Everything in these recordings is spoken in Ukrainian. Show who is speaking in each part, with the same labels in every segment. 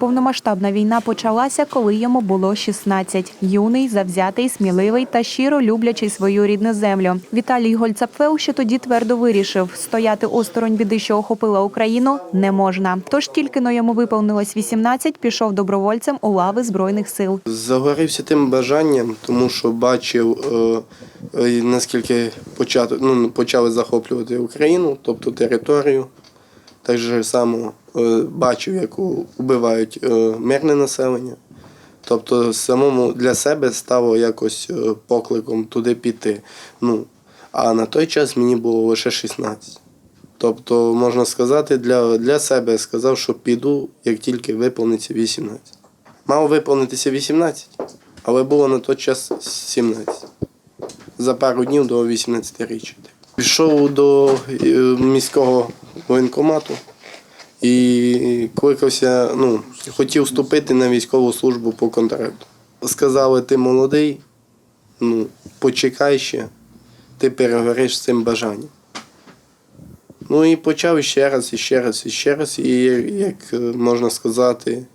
Speaker 1: Повномасштабна війна почалася, коли йому було 16. Юний, завзятий, сміливий та щиро люблячий свою рідну землю. Віталій Гольцапфел ще тоді твердо вирішив, стояти осторонь біди, що охопила Україну, не можна. Тож тільки но йому виповнилось 18, пішов добровольцем у лави збройних сил.
Speaker 2: Загорівся тим бажанням, тому що бачив, е, е, наскільки почати, ну, почали захоплювати Україну, тобто територію. Так же само е, бачив, як вбивають е, мирне населення. Тобто самому для себе стало якось е, покликом туди піти. Ну, а на той час мені було лише 16. Тобто, можна сказати, для, для себе сказав, що піду, як тільки виповниться 18. Мало виповнитися 18, але було на той час 17. За пару днів до 18-річчя. Пішов до міського воєнкомату і кликався, ну, хотів вступити на військову службу по контракту. Сказали, ти молодий, ну, почекай ще, ти перегориш з цим бажанням. Ну і почав ще раз, і ще раз, і ще раз, і як можна сказати,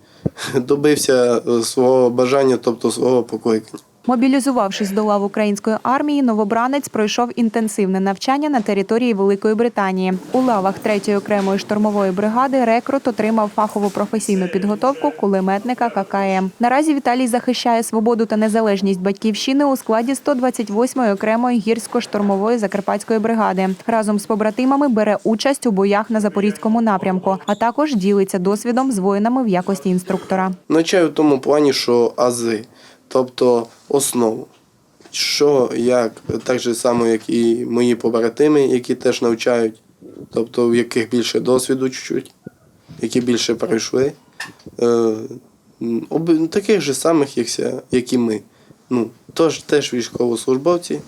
Speaker 2: добився свого бажання, тобто свого покликання.
Speaker 1: Мобілізувавшись до лав української армії, новобранець пройшов інтенсивне навчання на території Великої Британії. У лавах 3-ї окремої штурмової бригади рекрут отримав фахову професійну підготовку кулеметника ККМ. Наразі Віталій захищає свободу та незалежність батьківщини у складі 128-ї окремої гірсько-штурмової закарпатської бригади. Разом з побратимами бере участь у боях на запорізькому напрямку, а також ділиться досвідом з воїнами в якості інструктора.
Speaker 2: Навчаю в тому плані, що ази, тобто основу. Що, як, так же само, як і мої побратими, які теж навчають, тобто в яких більше досвіду чуть-чуть, які більше пройшли. Е, таких же самих, як, і ми. Ну, тож теж військовослужбовці,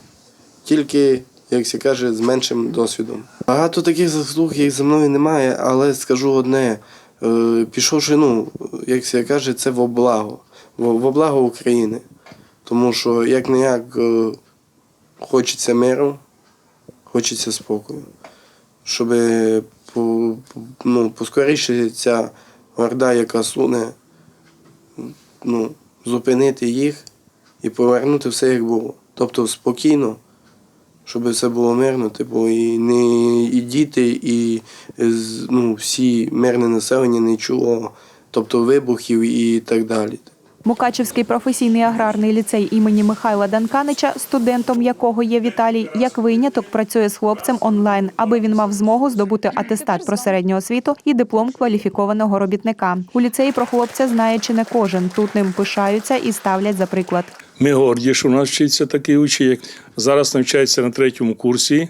Speaker 2: тільки, як се каже, з меншим досвідом. Багато таких заслуг, як за мною немає, але скажу одне: е, пішовши, ну, як се каже, це в облаго, в, в облаго України. Тому що як не як хочеться миру, хочеться спокою. Щоб по- ну, поскоріше ця орда, яка суне, ну, зупинити їх і повернути все як було. Тобто спокійно, щоб все було мирно, типу, і не і діти, і е, ну, всі мирне населення не чуло, тобто вибухів і так далі.
Speaker 1: Мукачевський професійний аграрний ліцей імені Михайла Данканича, студентом якого є Віталій, як виняток працює з хлопцем онлайн, аби він мав змогу здобути атестат про середню освіту і диплом кваліфікованого робітника. У ліцеї про хлопця знає чи не кожен. Тут ним пишаються і ставлять за приклад.
Speaker 3: Ми горді, що у нас вчиться такий учень, як зараз навчається на третьому курсі.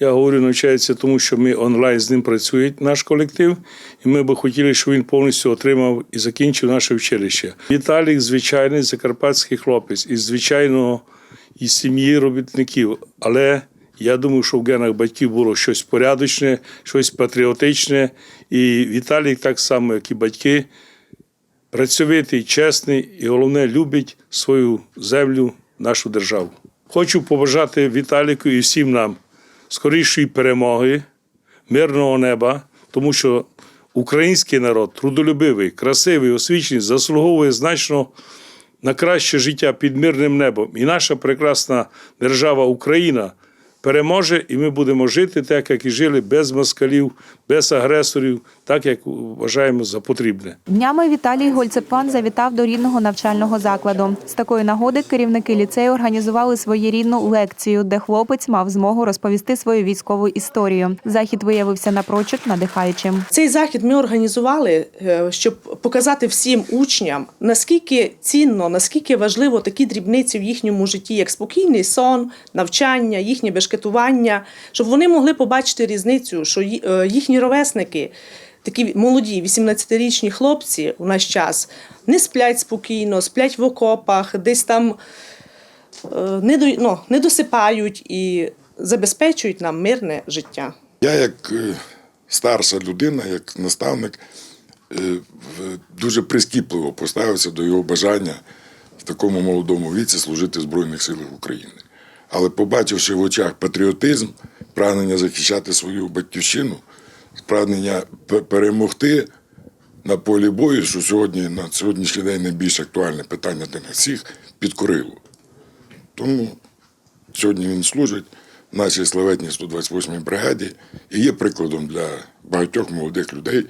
Speaker 3: Я говорю, навчається, тому що ми онлайн з ним працює наш колектив, і ми би хотіли, щоб він повністю отримав і закінчив наше училище. Віталік звичайний закарпатський хлопець із звичайного із сім'ї робітників. Але я думаю, що в генах батьків було щось порядочне, щось патріотичне. І Віталік, так само, як і батьки, працьовитий, чесний і головне любить свою землю, нашу державу. Хочу побажати Віталіку і всім нам скорішої перемоги, мирного неба, тому що український народ трудолюбивий, красивий, освічений, заслуговує значно на краще життя під мирним небом. І наша прекрасна держава Україна переможе, і ми будемо жити так, як і жили, без москалів, без агресорів, так як вважаємо за потрібне.
Speaker 1: Днями Віталій Гольцепан завітав до рідного навчального закладу. З такої нагоди керівники ліцею організували своєрідну лекцію, де хлопець мав змогу розповісти свою військову історію. Захід виявився напрочуд надихаючим.
Speaker 4: Цей захід ми організували, е, щоб показати всім учням, наскільки цінно, наскільки важливо такі дрібниці в їхньому житті, як спокійний сон, навчання, їхнє бешкетування, щоб вони могли побачити різницю, що е, їхні ровесники. Такі молоді, 18-річні хлопці у наш час не сплять спокійно, сплять в окопах, десь там е, не, до, ну, не досипають і забезпечують нам мирне життя.
Speaker 5: Я, як е, старша людина, як наставник, е, дуже прискіпливо поставився до його бажання в такому молодому віці служити в Збройних силах України. Але побачивши в очах патріотизм, прагнення захищати свою батьківщину, прагнення перемогти, на полі бою, що сьогодні на сьогоднішній день найбільш актуальне питання для нас всіх підкорило. Тому сьогодні він служить в нашій славетній 128-й бригаді і є прикладом для багатьох молодих людей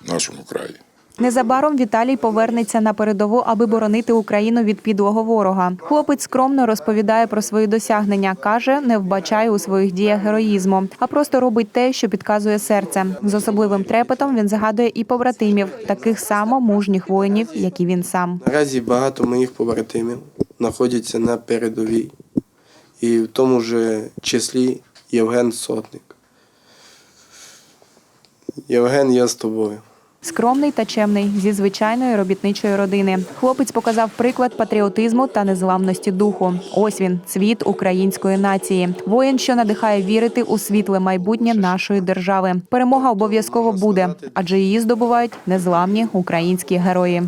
Speaker 5: в нашому краї.
Speaker 1: Незабаром Віталій повернеться на передову, аби боронити Україну від підлого ворога. Хлопець скромно розповідає про свої досягнення. каже, не вбачає у своїх діях героїзму, а просто робить те, що підказує серце. З особливим трепетом він згадує і побратимів, таких само мужніх воїнів, як і він сам.
Speaker 2: Наразі багато моїх побратимів знаходяться на передовій. І в тому ж числі Євген Сотник. Євген, я з тобою.
Speaker 1: Скромний та чемний зі звичайної робітничої родини. Хлопець показав приклад патріотизму та незламності духу. Ось він, цвіт української нації. Воїн, що надихає вірити у світле майбутнє нашої держави. Перемога обов'язково буде, адже її здобувають незламні українські герої.